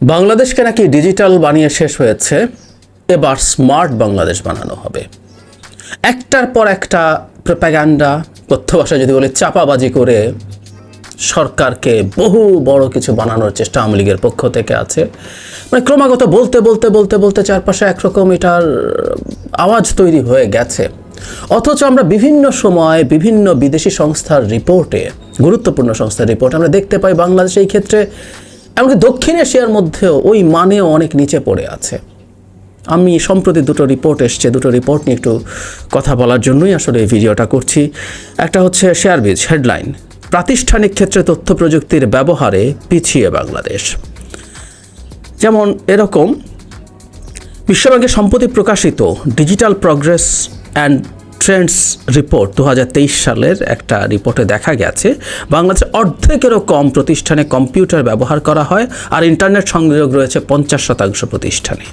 বাংলাদেশকে নাকি ডিজিটাল বানিয়ে শেষ হয়েছে, এবার স্মার্ট বাংলাদেশ বানানো হবে। একটার পর একটা প্রোপাগান্ডা তথ্য ভাষায় যদি বলে, চাপাবাজি করে সরকারকে বহু বড় কিছু বানানোর চেষ্টা আওয়ামী লীগের পক্ষ থেকে আছে। মানে ক্রমাগত বলতে বলতে বলতে বলতে চারপাশে একরকম এটার আওয়াজ তৈরি হয়ে গেছে। অথচ আমরা বিভিন্ন সময় বিভিন্ন বিদেশি সংস্থার রিপোর্টে, গুরুত্বপূর্ণ সংস্থার রিপোর্ট আমরা দেখতে পাই বাংলাদেশ এই ক্ষেত্রে এমনকি দক্ষিণ এশিয়ার মধ্যেও ওই মানেও অনেক নিচে পড়ে আছে। আমি সম্প্রতি দুটো রিপোর্ট এসছে, দুটো রিপোর্ট নিয়ে একটু কথা বলার জন্যই আসলে এই ভিডিওটা করছি। একটা হচ্ছে শেয়ারবিজ হেডলাইন প্রাতিষ্ঠানিক ক্ষেত্রে তথ্য প্রযুক্তির ব্যবহারে পিছিয়ে বাংলাদেশ। যেমন এরকম, বিশ্বব্যাংকের সম্প্রতি প্রকাশিত digital progress and trends report দু হাজার তেইশ সালের একটা রিপোর্টে দেখা গেছে, বাংলাদেশের অর্ধেকেরও কম প্রতিষ্ঠানে কম্পিউটার ব্যবহার করা হয় আর ইন্টারনেট সংযোগ রয়েছে পঞ্চাশ শতাংশ প্রতিষ্ঠানে।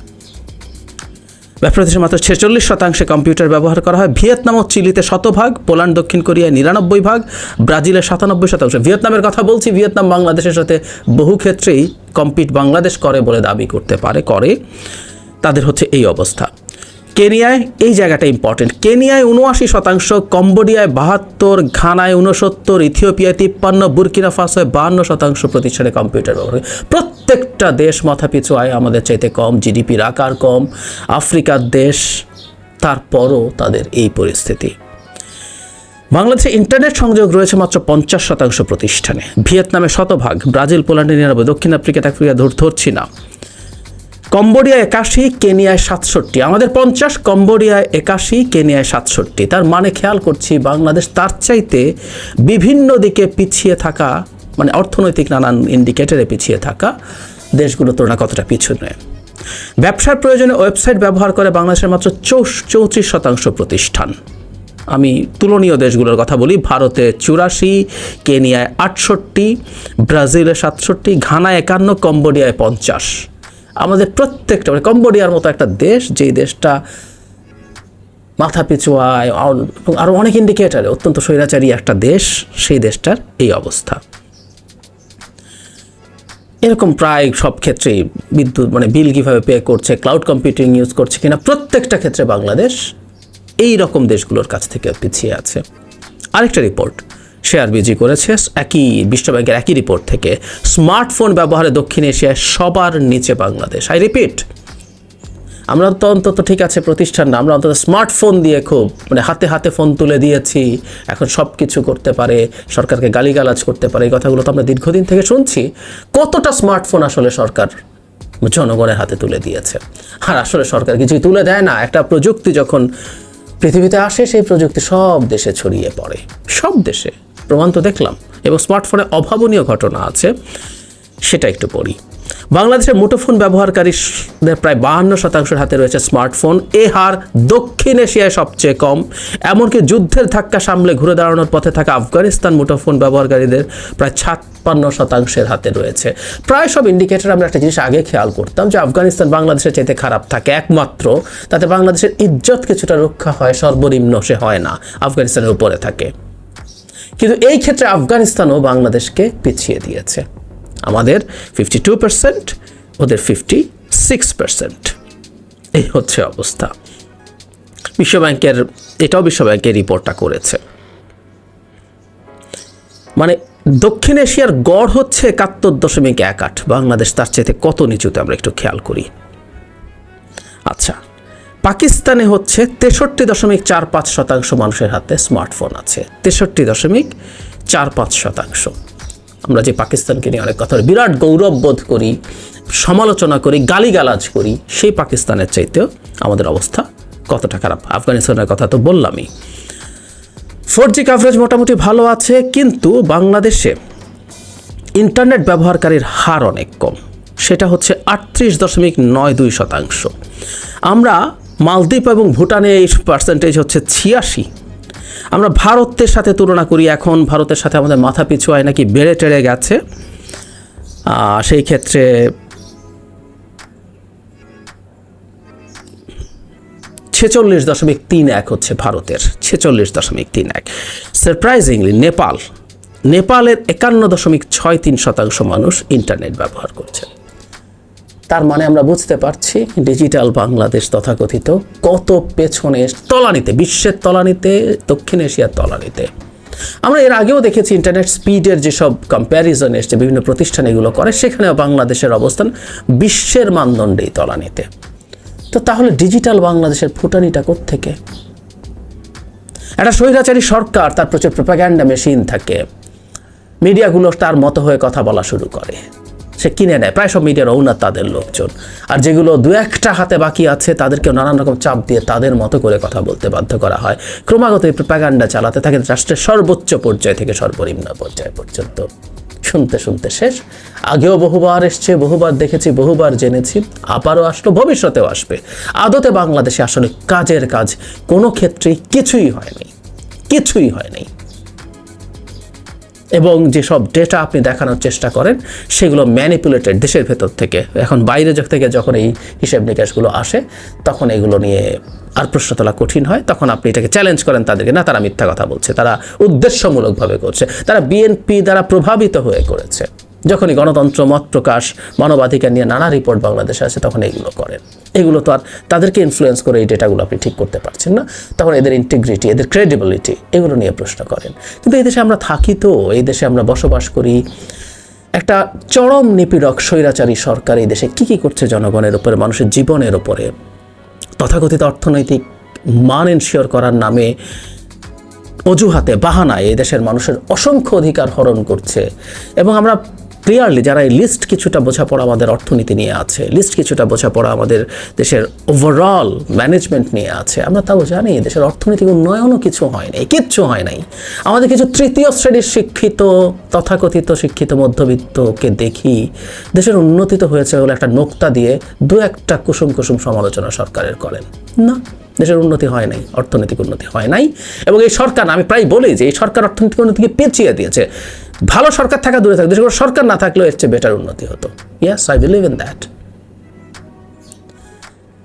ব্যবসাদেশে মাত্র ছেচল্লিশ শতাংশে কম্পিউটার ব্যবহার করা হয়। ভিয়েতনাম ও চিলিতে শতভাগ, পোল্যান্ড, দক্ষিণ কোরিয়ায় নিরানব্বই ভাগ, ব্রাজিলে সাতানব্বই শতাংশ। ভিয়েতনামের কথা বলছি, ভিয়েতনাম বাংলাদেশের সাথে বহু ক্ষেত্রেই কম্পিট বাংলাদেশ করে বলে দাবি করতে পারে, করে। তাদের হচ্ছে এই অবস্থা। কেনিয়ায় এই জায়গাটা ইম্পর্টেন্ট কেনিয়ায় উনআশি শতাংশ, কম্বোডিয়ায় বাহাত্তর, ঘানায় উনসত্তর ইথিওপিয়ায় তিপ্পান্ন, বুরকিনা ফাসোয় বাহান্ন শতাংশ প্রতিষ্ঠানে কম্পিউটার ব্যবহার প্রত্যেকটা দেশ মাথাপিছু আয় আমাদের চাইতে কম জিডিপির আকার কম। আফ্রিকার দেশ, তারপরও তাদের এই পরিস্থিতি। বাংলাদেশে ইন্টারনেট সংযোগ রয়েছে মাত্র পঞ্চাশ শতাংশ প্রতিষ্ঠানে। ভিয়েতনামে শতভাগ, ব্রাজিল পোল্যান্ডে নিরানব্বই, দক্ষিণ আফ্রিকা আফ্রিকা ধর, ধরছি না। কম্বোডিয়া একাশি, কেনিয়ায় সাতষট্টি। আমাদের পঞ্চাশ কম্বোডিয়ায় একাশি, কেনিয়ায় সাতষট্টি। তার মানে খেয়াল করছি বাংলাদেশ তার চাইতে বিভিন্ন দিকে পিছিয়ে থাকা মানে অর্থনৈতিক নানান ইন্ডিকেটরে পিছিয়ে থাকা দেশগুলো তুলনা কতটা পিছনে ব্যবসার প্রয়োজনে ওয়েবসাইট ব্যবহার করে বাংলাদেশের মাত্র চৌত্রিশ শতাংশ প্রতিষ্ঠান। আমি তুলনীয় দেশগুলোর কথা বলি, ভারতে চুরাশি, কেনিয়ায় আটষট্টি, ব্রাজিলে সাতষট্টি, ঘানায় একান্ন, কম্বোডিয়ায় পঞ্চাশ। আমাদের প্রত্যেকটা মানে কম্বোডিয়ার মতো একটা দেশ, যেই দেশটা মাথা পিছু আয় আরও অনেক ইন্ডিকেটারে অত্যন্ত স্বৈরাচারী একটা দেশ, সেই দেশটার এই অবস্থা। এরকম প্রায় সব ক্ষেত্রেই বিদ্যুৎ মানে বিল কীভাবে পে করছে ক্লাউড কম্পিউটিং ইউজ করছে কিনা, প্রত্যেকটা ক্ষেত্রে বাংলাদেশ এই রকম দেশগুলোর কাছ থেকে পিছিয়ে আছে। আরেকটা রিপোর্ট শেয়ার বিজি করেছে। একই বিশ্বব্যাংকের একই রিপোর্ট থেকে স্মার্টফোন ব্যবহারে দক্ষিণ এশিয়ায় সবার নিচে বাংলাদেশ। আই রিপিট, আমরা তো অন্তত ঠিক আছে প্রতিষ্ঠান না, আমরা অন্তত স্মার্টফোন দিয়ে খুব মানে হাতে হাতে ফোন তুলে দিয়েছি, এখন সব কিছু করতে পারে, সরকারকে গালিগালাজ করতে পারে, এই কথাগুলো তো আমরা দীর্ঘদিন থেকে শুনছি। কতটা স্মার্টফোন আসলে সরকার জনগণের হাতে তুলে দিয়েছে? আর আসলে সরকার কিছুই তুলে দেয় না। একটা প্রযুক্তি যখন পৃথিবীতে আসে, সেই প্রযুক্তি সব দেশে ছড়িয়ে পড়ে। সব দেশে। প্রমাণ তো দেখলাম এবং স্মার্টফোনে অভাবনীয় ঘটনা আছে, সেটা একটু পড়ি। বাংলাদেশের মুঠোফোন ব্যবহারকারীদের প্রায় বাহান্ন শতাংশের হাতে রয়েছে স্মার্টফোন। এ হার দক্ষিণ এশিয়ায় সবচেয়ে কম। এমনকি যুদ্ধের ধাক্কা সামলে ঘুরে দাঁড়ানোর পথে থাকা আফগানিস্তান মুঠোফোন ব্যবহারকারীদের প্রায় ছাপ্পান্ন শতাংশের হাতে রয়েছে। প্রায় সব ইন্ডিকেটর আমরা একটা জিনিস আগে খেয়াল করতাম যে আফগানিস্তান বাংলাদেশের চাইতে খারাপ থাকে একমাত্র। তাতে বাংলাদেশের ইজ্জত কিছুটা রক্ষা হয়, সর্বনিম্ন সে হয় না, আফগানিস্তানের উপরে থাকে। কিন্তু এই ক্ষেত্রে আফগানিস্তানও বাংলাদেশকে পিছিয়ে দিয়েছে। আমাদের ফিফটি টু পার্সেন্ট ওদের ফিফটি সিক্স পার্সেন্ট এই হচ্ছে অবস্থা। বিশ্বব্যাংকের, এটাও বিশ্বব্যাংকের রিপোর্টটা করেছে। মানে দক্ষিণ এশিয়ার গড় হচ্ছে একাত্তর দশমিক এক আট। বাংলাদেশ তার চাইতে কত নিচুতে আমরা একটু খেয়াল করি। আচ্ছা পাকিস্তানে হচ্ছে তেষট্টি দশমিক চার পাঁচ শতাংশ মানুষের হাতে স্মার্টফোন আছে। তেষট্টি দশমিক চার পাঁচ শতাংশ। আমরা যে পাকিস্তানকে নিয়ে অনেক কথা বিরাট গৌরব বোধ করি, সমালোচনা করি, গালিগালাজ করি, সেই পাকিস্তানের চাইতেও আমাদের অবস্থা কতটা খারাপ। আফগানিস্তানের কথা তো বললামই। ফোর জি কাভারেজ মোটামুটি ভালো আছে, কিন্তু বাংলাদেশে ইন্টারনেট ব্যবহারকারীর হার অনেক কম। সেটা হচ্ছে আটত্রিশ দশমিক নয় দুই শতাংশ। আমরা মালদ্বীপ এবং ভুটানে এই পার্সেন্টেজ হচ্ছে ছিয়াশি। আমরা ভারতের সাথে তুলনা করি, এখন ভারতের সাথে আমাদের মাথা পিছু আয় নাকি বেড়ে টেড়ে গেছে। সেই ক্ষেত্রে ছেচল্লিশ দশমিক তিন এক হচ্ছে ভারতের, ছেচল্লিশ দশমিক তিন এক। সারপ্রাইজিংলি নেপাল, নেপালের একান্ন দশমিক ছয় তিন শতাংশ মানুষ ইন্টারনেট ব্যবহার করছে। তার মানে আমরা বুঝতে পারছি ডিজিটাল বাংলাদেশ তথাকথিত কত পেছনে তলানিতে, বিশ্বের তলানিতে, দক্ষিণ এশিয়ার তলানিতে। আমরা এর আগেও দেখেছি ইন্টারনেট স্পিডের যেসব কম্প্যারিজন এসছে, বিভিন্ন প্রতিষ্ঠান এগুলো করে, সেখানেও বাংলাদেশের অবস্থান বিশ্বের মানদণ্ডেই তলানিতে। তো তাহলে ডিজিটাল বাংলাদেশের ফুটানিটা থেকে একটা স্বৈরাচারী সরকার, তার প্রচুর প্রোপাগ্যান্ডা মেশিন থাকে। মিডিয়াগুলো তার মতো হয়ে কথা বলা শুরু করে। সে কিনে নেয়। প্রায় সব মিডিয়ার ওনার তাদের লোকজন। আর যেগুলো দু একটা হাতে বাকি আছে তাদেরকে নানান রকম চাপ দিয়ে তাদের মতো করে কথা বলতে বাধ্য করা হয়। ক্রমাগত এই প্রোপাগান্ডা চালাতে থাকে রাষ্ট্রের সর্বোচ্চ পর্যায় থেকে সর্বনিম্ন পর্যায় পর্যন্ত। শুনতে শুনতে শেষ। আগেও বহুবার এসছে, বহুবার দেখেছি, বহুবার জেনেছি। আবারও আসলো, ভবিষ্যতেও আসবে। আদতে বাংলাদেশে আসলে কাজের কাজ কোনো ক্ষেত্রেই কিছুই হয়নি। কিছুই হয়নি। এবং যেসব ডেটা আপনি দেখানোর চেষ্টা করেন, সেগুলো ম্যানিপুলেটেড দেশের ভেতর থেকে। এখন বাইরে থেকে যখন এই হিসেব নিকাশগুলো আসে, তখন এগুলো নিয়ে আর প্রশ্ন তোলা কঠিন হয়। তখন আপনি এটাকে চ্যালেঞ্জ করেন তাদেরকে, না, তারা মিথ্যা কথা বলছে, তারা উদ্দেশ্যমূলকভাবে করছে, তারা বিএনপি দ্বারা প্রভাবিত হয়ে করেছে। যখনই গণতন্ত্র, মত প্রকাশ, মানবাধিকার নিয়ে নানা রিপোর্ট বাংলাদেশে আসে, তখন এগুলো করেন এগুলো তো আর তাদেরকে ইনফ্লুয়েন্স করে এই ডেটাগুলো আপনি ঠিক করতে পারছেন না। তখন এদের ইন্টিগ্রিটি এদের ক্রেডিবিলিটি এগুলো নিয়ে প্রশ্ন করেন। কিন্তু এই দেশে আমরা থাকি তো, এই দেশে আমরা বসবাস করি। একটা চরম নিপীড়ক, স্বৈরাচারী সরকার এই দেশে কী কী করছে জনগণের উপরে, মানুষের জীবনের উপরে? তথাকথিত অর্থনৈতিক মান এনশিওর করার নামে অজুহাতে, বাহানায় এই দেশের মানুষের অসংখ্য অধিকার হরণ করছে। এবং আমরা ক্লিয়ারলি যারা এই লিস্ট কিছুটা বোঝাপড়া আমাদের অর্থনীতি নিয়ে আছে লিস্ট কিছুটা বোঝাপড়া আমাদের দেশের ওভারঅল ম্যানেজমেন্ট নিয়ে আছে, আমরা তাও জানি দেশের অর্থনৈতিক উন্নয়নও কিছু হয় নাই, কিচ্ছু হয় নাই। আমাদের কিছু তৃতীয় শ্রেণির শিক্ষিত, তথাকথিত শিক্ষিত মধ্যবিত্তকে দেখি দেশের উন্নতি তো হয়েছে বলে একটা নোক্তা দিয়ে দু একটা কুসুম কুসুম সমালোচনা সরকারের করেন। না, দেশের উন্নতি হয় নাই, অর্থনৈতিক উন্নতি হয় নাই এবং এই সরকার, আমি প্রায় বলি যে এই সরকার অর্থনৈতিক উন্নতিকে পেঁচিয়ে দিয়েছে। ভালো সরকার থাকা দূরে থাকে দেশের সরকার না থাকলেও এর চেয়ে বেটার উন্নতি হতো। Yes I believe in that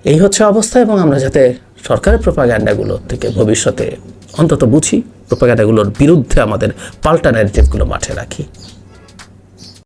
এই হচ্ছে অবস্থা এবং আমরা যাতে সরকারের প্রোপাগ্যান্ডাগুলো থেকে ভবিষ্যতে অন্তত বুঝি প্রোপাগ্যান্ডাগুলোর বিরুদ্ধে আমাদের পাল্টা ন্যারেটিভগুলো মাঠে রাখি।